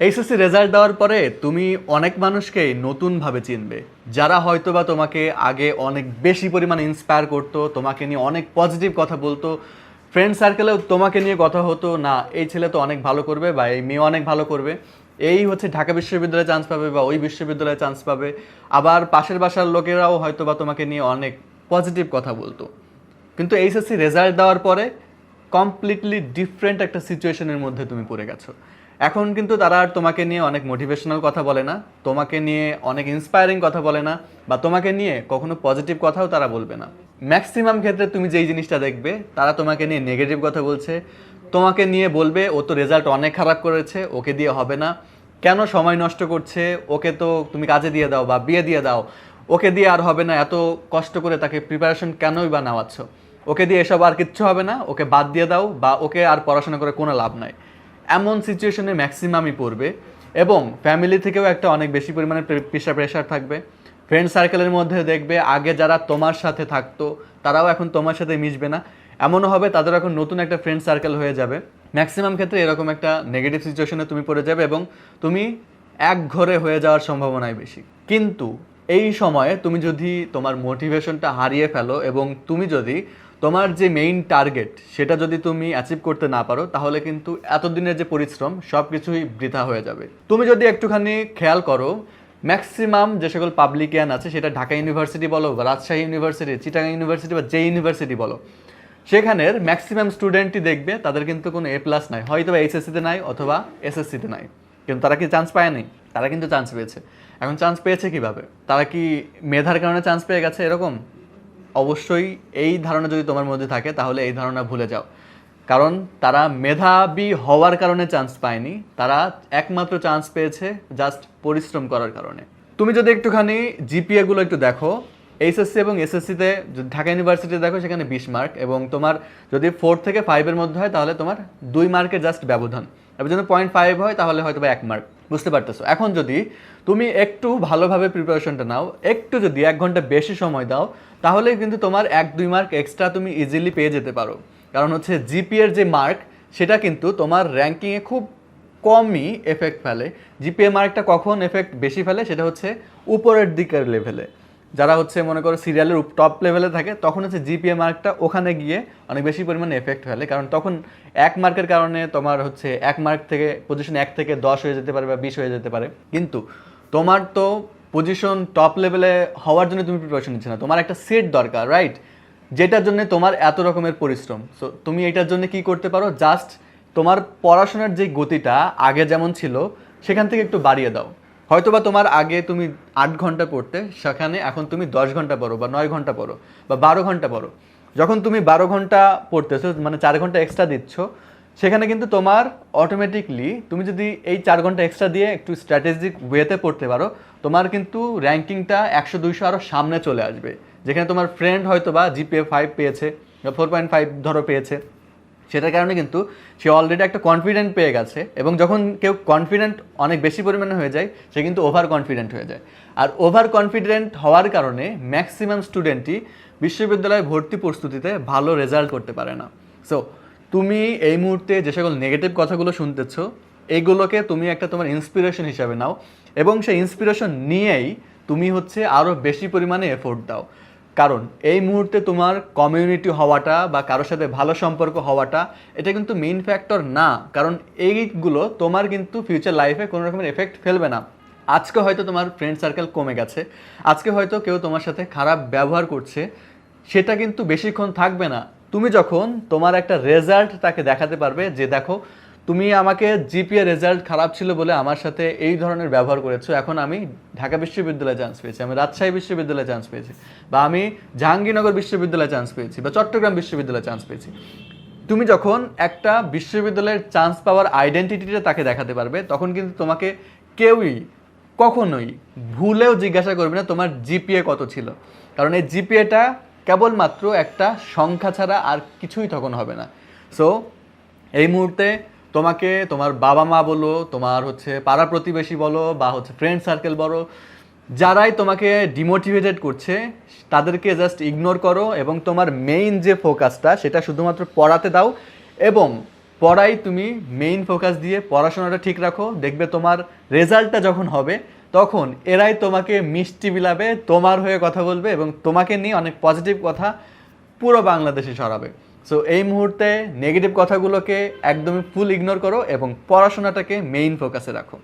HSC result দেওয়ার পরে তুমি অনেক মানুষকেই নতুনভাবে চিনবে, যারা হয়তো বা তোমাকে আগে অনেক বেশি পরিমাণে ইন্সপায়ার করতো, তোমাকে নিয়ে অনেক পজিটিভ কথা বলতো ফ্রেন্ড সার্কেলেও তোমাকে নিয়ে কথা হতো, না, এই ছেলে তো অনেক ভালো করবে বা এই মেয়ে অনেক ভালো করবে। এই হচ্ছে ঢাকা বিশ্ববিদ্যালয়ে চান্স পাবে বা ওই বিশ্ববিদ্যালয়ে চান্স পাবে। আবার পাশের বাসার লোকেরাও হয়তো বা তোমাকে নিয়ে অনেক পজিটিভ কথা বলতো। কিন্তু এইচএসসি রেজাল্ট দেওয়ার পরে কমপ্লিটলি ডিফারেন্ট একটা সিচুয়েশনের মধ্যে তুমি পড়ে গেছো। এখন কিন্তু তারা আর তোমাকে নিয়ে অনেক মোটিভেশনাল কথা বলে না, তোমাকে নিয়ে অনেক ইন্সপায়ারিং কথা বলে না, বা তোমাকে নিয়ে কখনো পজিটিভ কথাও তারা বলবে না। ম্যাক্সিমাম ক্ষেত্রে তুমি যেই জিনিসটা দেখবে, তারা তোমাকে নিয়ে নেগেটিভ কথা বলছে, তোমাকে নিয়ে বলবে, ও তো রেজাল্ট অনেক খারাপ করেছে, ওকে দিয়ে হবে না। কেন সময় নষ্ট করছে? ওকে তো তুমি কাজে দিয়ে দাও বা বিয়ে দিয়ে দাও। ওকে দিয়ে আর হবে না, এত কষ্ট করে তাকে প্রিপারেশন কেনই বা নেওয়াচ্ছ ওকে দিয়ে এসব আর কিচ্ছু হবে না, ওকে বাদ দিয়ে দাও, বা ওকে আর পড়াশোনা করে কোনো লাভ নাই। এমন সিচুয়েশনে ম্যাক্সিমামই পড়বে এবং ফ্যামিলি থেকেও একটা অনেক বেশি পরিমাণে প্রেশার প্রেশার থাকবে। ফ্রেন্ড সার্কেলের মধ্যে দেখবে, আগে যারা তোমার সাথে থাকতো, তারাও এখন তোমার সাথে মিশবে না। এমনও হবে তাদের এখন নতুন একটা ফ্রেন্ড সার্কেল হয়ে যাবে। ম্যাক্সিমাম ক্ষেত্রে এরকম একটা নেগেটিভ সিচুয়েশনে তুমি পড়ে যাবে এবং তুমি এক ঘরে হয়ে যাওয়ার সম্ভাবনাই বেশি। কিন্তু এই সময়ে তুমি যদি তোমার মোটিভেশনটা হারিয়ে ফেলো এবং তুমি যদি তোমার যে মেইন টার্গেট সেটা যদি তুমি অ্যাচিভ করতে না পারো, তাহলে কিন্তু এতদিনের যে পরিশ্রম সব কিছুই বৃথা হয়ে যাবে। তুমি যদি একটুখানি খেয়াল করো ম্যাক্সিমাম যে সকল পাবলিকিয়ান আছে, সেটা ঢাকা ইউনিভার্সিটি বলো, রাজশাহী ইউনিভার্সিটি চিটাগাং ইউনিভার্সিটি বা যে ইউনিভার্সিটি বলো, সেখানের ম্যাক্সিমাম স্টুডেন্টই দেখবে, তাদের কিন্তু কোনো এ প্লাস নাই। হয়তো বা এইচএসসিতে নাই, অথবা এসএসসিতে নাই। কিন্তু তারা কি চান্স পায়নি তারা কিন্তু চান্স পেয়েছে। এখন চান্স পেয়েছে কীভাবে? তারা কি মেধার কারণে চান্স পেয়ে গেছে, এরকম? অবশ্যই এই ধারণা যদি তোমার মধ্যে থাকে, তাহলে এই ধারণা ভুলে যাও। কারণ তারা মেধাবী হওয়ার কারণে চান্স পায়নি। তারা একমাত্র চান্স পেয়েছে জাস্ট পরিশ্রম করার কারণে। তুমি যদি একটুখানি জিপিএগুলো একটু দেখো এইচএসসি এবং এসএসসিতে যদি ঢাকা ইউনিভার্সিটি দেখো, সেখানে বিশ মার্ক এবং তোমার যদি ফোর থেকে ফাইভের মধ্যে হয়, তাহলে তোমার দুই মার্কের জাস্ট ব্যবধান। এবার যদি পয়েন্ট ফাইভ হয়, তাহলে হয়তো বা এক মার্ক বুঝতে পারতেছো? এখন যদি তুমি একটু ভালোভাবে প্রিপারেশনটা নাও। একটু যদি এক ঘণ্টা বেশি সময় দাও, তাহলে কিন্তু তোমার এক, দুই মার্ক এক্সট্রা তুমি ইজিলি পেয়ে যেতে পারো। কারণ হচ্ছে জিপিএর যে মার্ক সেটা কিন্তু তোমার র্যাঙ্কিংয়ে খুব কমই এফেক্ট ফেলে। জিপিএ মার্কটা কখন এফেক্ট বেশি ফেলে, সেটা হচ্ছে উপরের দিকের লেভেলে যারা হচ্ছে মনে করো সিরিয়ালের টপ লেভেলে থাকে, তখন হচ্ছে জিপিএ মার্কটা ওখানে গিয়ে অনেক বেশি পরিমাণে এফেক্ট ফেলে। কারণ তখন এক মার্কের কারণে তোমার হচ্ছে এক মার্ক থেকে পজিশন এক থেকে দশ হয়ে যেতে পারে বা বিশ হয়ে যেতে পারে। কিন্তু তোমার তো পজিশন টপ লেভেলে হওয়ার জন্য তুমি প্রিপারেশন নিচ্ছ না। তোমার একটা সেট দরকার রাইট যেটার জন্য তোমার এত রকমের পরিশ্রম। সো তুমি এটার জন্য কি করতে পারো? জাস্ট তোমার পড়াশোনার যে গতিটা আগে যেমন ছিল, সেখান থেকে একটু বাড়িয়ে দাও। হয়তোবা তোমার আগে তুমি আট ঘণ্টা পড়তে, সেখানে এখন তুমি দশ ঘণ্টা পড়ো বা নয় ঘণ্টা পড়ো বা বারো ঘণ্টা পড়ো। যখন তুমি বারো ঘণ্টা পড়তেছো মানে চার ঘণ্টা এক্সট্রা দিচ্ছ সেখানে কিন্তু তোমার অটোমেটিকলি তুমি যদি এই চার ঘণ্টা এক্সট্রা দিয়ে একটু স্ট্র্যাটেজিক ওয়েতে পড়তে পারো, তোমার কিন্তু র্যাঙ্কিংটা একশো, দুইশো আরও সামনে চলে আসবে। যেখানে তোমার ফ্রেন্ড হয়তো বা জিপিএ ফাইভ পেয়েছে, বা ফোর পয়েন্ট ফাইভ ধরো পেয়েছে। সেটার কারণে কিন্তু সে অলরেডি একটা কনফিডেন্ট পেয়ে গেছে এবং যখন কেউ কনফিডেন্ট অনেক বেশি পরিমাণে হয়ে যায়, সে কিন্তু ওভার কনফিডেন্ট হয়ে যায়। আর ওভার কনফিডেন্ট হওয়ার কারণে ম্যাক্সিমাম স্টুডেন্টই বিশ্ববিদ্যালয়ে ভর্তি প্রস্তুতিতে ভালো রেজাল্ট করতে পারে না। সো তুমি এই মুহূর্তে যে সকল নেগেটিভ কথাগুলো শুনতেছো এইগুলোকে তুমি একটা তোমার ইন্সপিরেশন হিসাবে নাও এবং সেই ইন্সপিরেশন নিয়েই তুমি হচ্ছে আরও বেশি পরিমাণে এফোর্ট দাও। কারণ এই মুহূর্তে তোমার কমিউনিটি হওয়াটা বা কারোর সাথে ভালো সম্পর্ক হওয়াটা, এটা কিন্তু মেইন ফ্যাক্টর না। কারণ এইগুলো তোমার কিন্তু ফিউচার লাইফে কোনো রকমের এফেক্ট ফেলবে না। আজকে হয়তো তোমার ফ্রেন্ড সার্কেল কমে গেছে। আজকে হয়তো কেউ তোমার সাথে খারাপ ব্যবহার করছে। সেটা কিন্তু বেশিক্ষণ থাকবে না। তুমি যখন তোমার একটা রেজাল্ট তাকে দেখাতে পারবে যে দেখো, তুমি আমাকে জিপিএ রেজাল্ট খারাপ ছিল বলে আমার সাথে এই ধরনের ব্যবহার করেছ, এখন আমি ঢাকা বিশ্ববিদ্যালয়ে চান্স পেয়েছি, আমি রাজশাহী বিশ্ববিদ্যালয়ে চান্স পেয়েছি, বা আমি জাহাঙ্গীরনগর বিশ্ববিদ্যালয়ে চান্স পেয়েছি, বা চট্টগ্রাম বিশ্ববিদ্যালয়ে চান্স পেয়েছি। তুমি যখন একটা বিশ্ববিদ্যালয়ের চান্স পাওয়ার আইডেন্টিটিটা তাকে দেখাতে পারবে, তখন কিন্তু তোমাকে কেউই কখনোই ভুলেও জিজ্ঞাসা করবে না তোমার জিপিএ কত ছিল। কারণ এই জিপিএটা কেবলমাত্র একটা সংখ্যা ছাড়া আর কিছুই তখন হবে না। সো এই মুহূর্তে তোমাকে তোমার বাবা মা বলো, তোমার হচ্ছে পাড়া প্রতিবেশী বলো, বা হচ্ছে ফ্রেন্ড সার্কেল বলো, যারাই তোমাকে ডিমোটিভেটেড করছে, তাদেরকে জাস্ট ইগনোর করো এবং তোমার মেইন যে ফোকাসটা সেটা শুধুমাত্র পড়াতে দাও এবং পড়াই তুমি মেইন ফোকাস দিয়ে পড়াশোনাটা ঠিক রাখো। দেখবে তোমার রেজাল্টটা যখন হবে তখন এরাই তোমাকে মিষ্টি বিলাবে, তোমার হয়ে কথা বলবে এবং তোমাকে নিয়ে অনেক পজিটিভ কথা পুরো বাংলাদেশে সরাবে সো এই মুহূর্তে নেগেটিভ কথাগুলোকে একদমই ফুল ইগনোর করো এবং পড়াশোনাটাকে মেইন ফোকাসে রাখো।